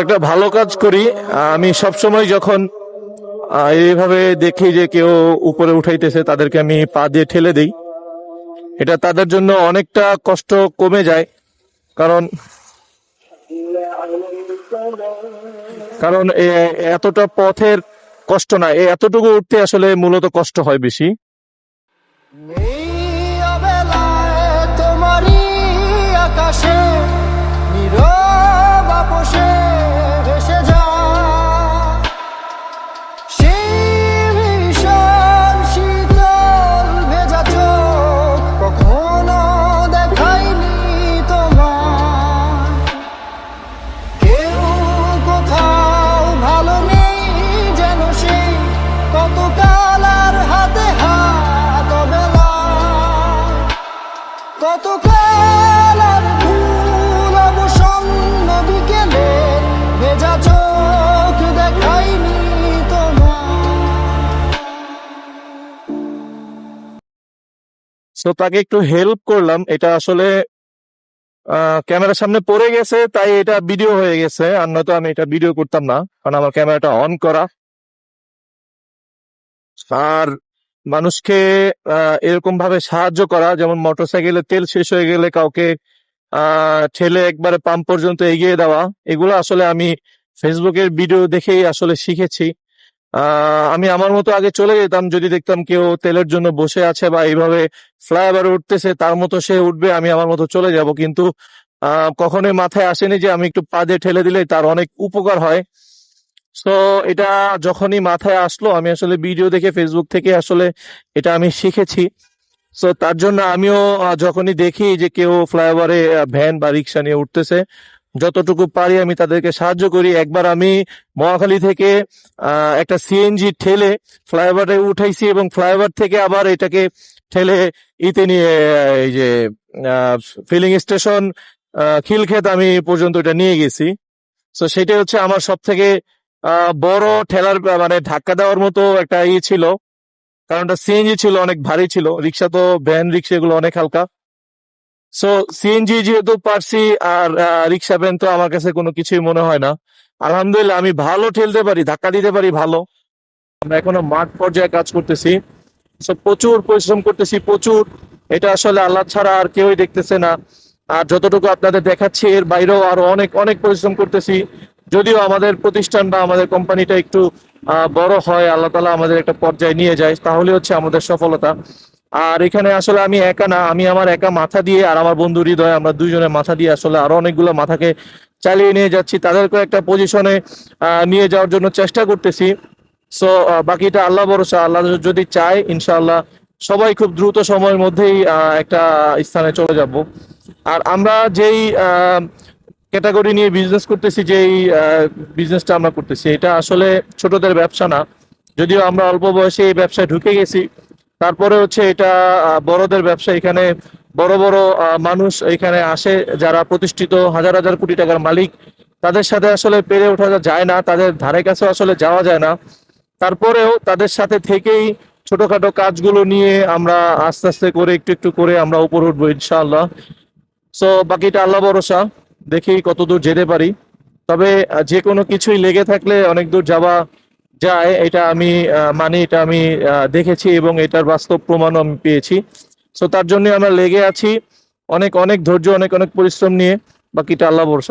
একটা ভালো কাজ করি। আমি সবসময় যখন এইভাবে দেখি যে কেউ উপরে উঠাইতেছে, তাদেরকে আমি পা দিয়ে ঠেলে দিই। এটা তাদের জন্য অনেকটা কষ্ট কমে যায়। কারণ কারণ এতটা পথের কষ্ট না। এতটুকু উঠতে আসলে মূলত কষ্ট হয় বেশি। আকাশে সো তাকে একটু হেল্প করলাম। এটা আসলে ক্যামেরার সামনে পড়ে গেছে, তাই এটা ভিডিও হয়ে গেছে। আর নয়তো আমি এটা ভিডিও করতাম না, কারণ আমার ক্যামেরাটা অন করা। আর মানুষকে এরকম ভাবে সাহায্য করা, যেমন মোটরসাইকেলের তেল শেষ হয়ে গেলে কাউকে ঠেলে একবারে পাম্প পর্যন্ত এগিয়ে দেওয়া, এগুলো আসলে আমি ফেসবুকের ভিডিও দেখেই আসলে শিখেছি। আমি আমার মতো আগে চলে যেতাম, যদি দেখতাম কেউ তেলের জন্য বসে আছে বা এইভাবে ফ্লাইওভার উঠতেছে, তার মতো সে উঠবে, আমি আমার মতো চলে যাব। কিন্তু কখনোই মাথায় আসেনি যে আমি একটু পা দিয়ে ঠেলে দিলে তার অনেক উপকার হয়। সো এটা যখনই মাথায় আসলো, আমি আসলে ভিডিও দেখে ফেসবুক থেকে আসলে এটা আমি শিখেছি। সো তার জন্য আমিও যখনই দেখি যে কেউ ফ্লাইওভারে ভ্যান বা রিক্সা নিয়ে উঠতেছে যতটুকু পারি আমি তাদেরকে সাহায্য করি। একবার আমি মহাখালী থেকে একটা সিএনজি ঠেলে ফ্লাইওভারে উঠাইছি এবং ফ্লাইওভার থেকে আবার এটাকে ঠেলে ইতে নিয়ে, এই যে ফিলিং স্টেশন খিলক্ষেত আমি পর্যন্ত এটা নিয়ে গেছি। তো সেটাই হচ্ছে আমার সব থেকে বড় ঠেলার মানে ধাক্কা দেওয়ার মতো একটা ই ছিল। কারণ সিএনজি ছিল, অনেক ভারী ছিল। রিক্সা তো ভ্যান রিক্সা এগুলো অনেক হালকা। সো সিএনজি যেহেতু পারছি আর রিক্সা ভ্যান তো আমার কাছে কোনো কিছুই মনে হয় না। আলহামদুলিল্লাহ, আমি ভালো ঠেলতে পারি, ধাক্কা দিতে পারি ভালো। আমরা এখনও মাঠ পর্যায়ে কাজ করতেছি। সো প্রচুর পরিশ্রম করতেছি, প্রচুর। এটা আসলে আল্লাহ ছাড়া আর কেউই দেখতেছে না। আর যতটুকু আপনাদের দেখাচ্ছি, এর বাইরেও আরও অনেক অনেক পরিশ্রম করতেছি। যদিও আমাদের প্রতিষ্ঠান বা আমাদের কোম্পানিটা একটু বড় হয়, আল্লাহ তালা আমাদের একটা পর্যায়ে নিয়ে যায় তাহলে হচ্ছে আমাদের সফলতা। আর এখানে আসলে আমি একা না, আমি আমার একা মাথা দিয়ে আর আমার বন্ধু হৃদয়, আমরা দুইজনে মাথা দিয়ে আসলে আরও অনেকগুলো মাথাকে চালিয়ে নিয়ে যাচ্ছি। তাদেরকে একটা পজিশনে নিয়ে যাওয়ার জন্য চেষ্টা করতেছি। সো বাকিটা আল্লাহ ভরসা, আল্লাহ যদি চায়, ইনশাআল্লাহ সবাই খুব দ্রুত সময়ের মধ্যেই একটা স্থানে চলে যাব। আর আমরা যেই ক্যাটাগরি নিয়ে বিজনেস করতেছি, যেই বিজনেসটা আমরা করতেছি, এটা আসলে ছোটদের ব্যবসা না। যদিও আমরা অল্প বয়সে এই ব্যবসায় ঢুকে গেছি তারপরে হচ্ছে এটা বড়দের ব্যবসা। এখানে বড় বড় মানুষ এখানে আসে, যারা প্রতিষ্ঠিত হাজার হাজার কোটি টাকার মালিক। তাদের সাথে আসলে পেরে ওঠা যায় না, তাদের ধারে কাছে আসলে যাওয়া যায় না। তারপরেও তাদের সাথে থেকেই ছোটখাটো কাজগুলো নিয়ে আমরা আস্তে আস্তে করে, একটু একটু করে আমরা উপর উঠবো ইনশাআল্লাহ। সো বাকিটা আল্লাহ ভরসা, দেখি কতদূর যেতে পারি। তবে যে কোনো কিছুই লেগে থাকলে অনেক দূর যাওয়া যায়, এটা আমি মানে এটা আমি দেখেছি এবং এটার বাস্তব প্রমাণও আমি পেয়েছি। সো তার জন্য আমরা লেগে আছি। অনেক অনেক ধৈর্য, অনেক অনেক পরিশ্রম নিয়ে বাকিটা আল্লাহ ভরসা।